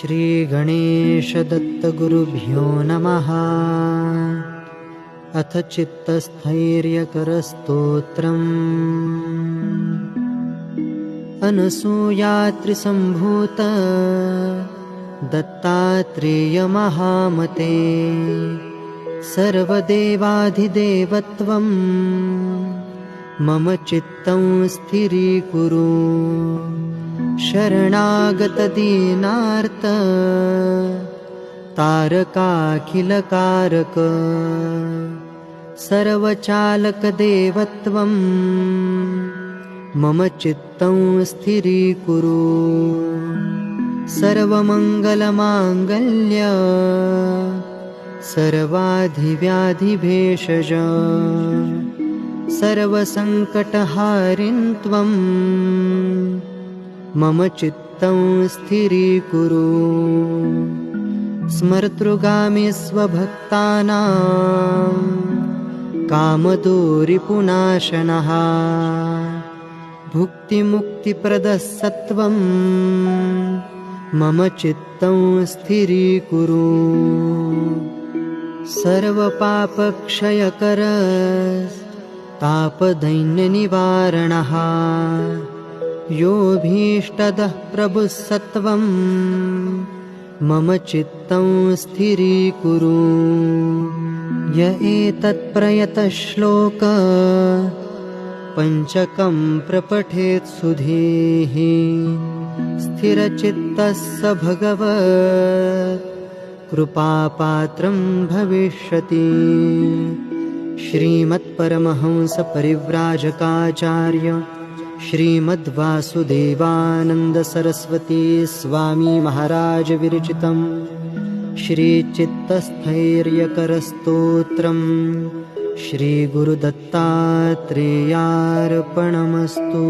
श्रीगणेशदत्तगुरुभ्यो नमः। अथ चित्तस्थैर्यकरस्तोत्रम्। अनसूयात्रिसम्भूत दत्तात्रेयमहामते सर्वदेवाधिदेवत्वम्। मम चित्तं स्थिरीकुरु शरणागतदीनार्त तारकाखिलकारक सर्वचालकदेवत्वम्। मम चित्तं स्थिरीकुरु सर्वमङ्गलमाङ्गल्य सर्वाधिव्याधिभेषज सर्वसङ्कटहारिन् त्वम् मम चित्तं स्थिरीकुरु। स्मर्तृगामि स्वभक्तानां कामदोरिपुनाशनः। भुक्तिमुक्तिप्रदः सत्वम् मम चित्तं स्थिरीकुरु। सर्वपापक्षयकर तापदैन्यनिवारणः योऽभीष्टदः प्रभुः सत्वम् मम चित्तं स्थिरीकुरु। य एतत्प्रयतश्लोक पञ्चकं प्रपठेत् सुधीः। स्थिरचित्तः स भगवत्। कृपापात्रं भविष्यति। श्रीमत्परमहंसपरिव्राजकाचार्य श्रीमद्वासुदेवानन्दसरस्वती स्वामीमहाराजविरचितं श्रीचित्तस्थैर्यकरस्तोत्रम् श्रीगुरुदत्तात्रेयार्पणमस्तु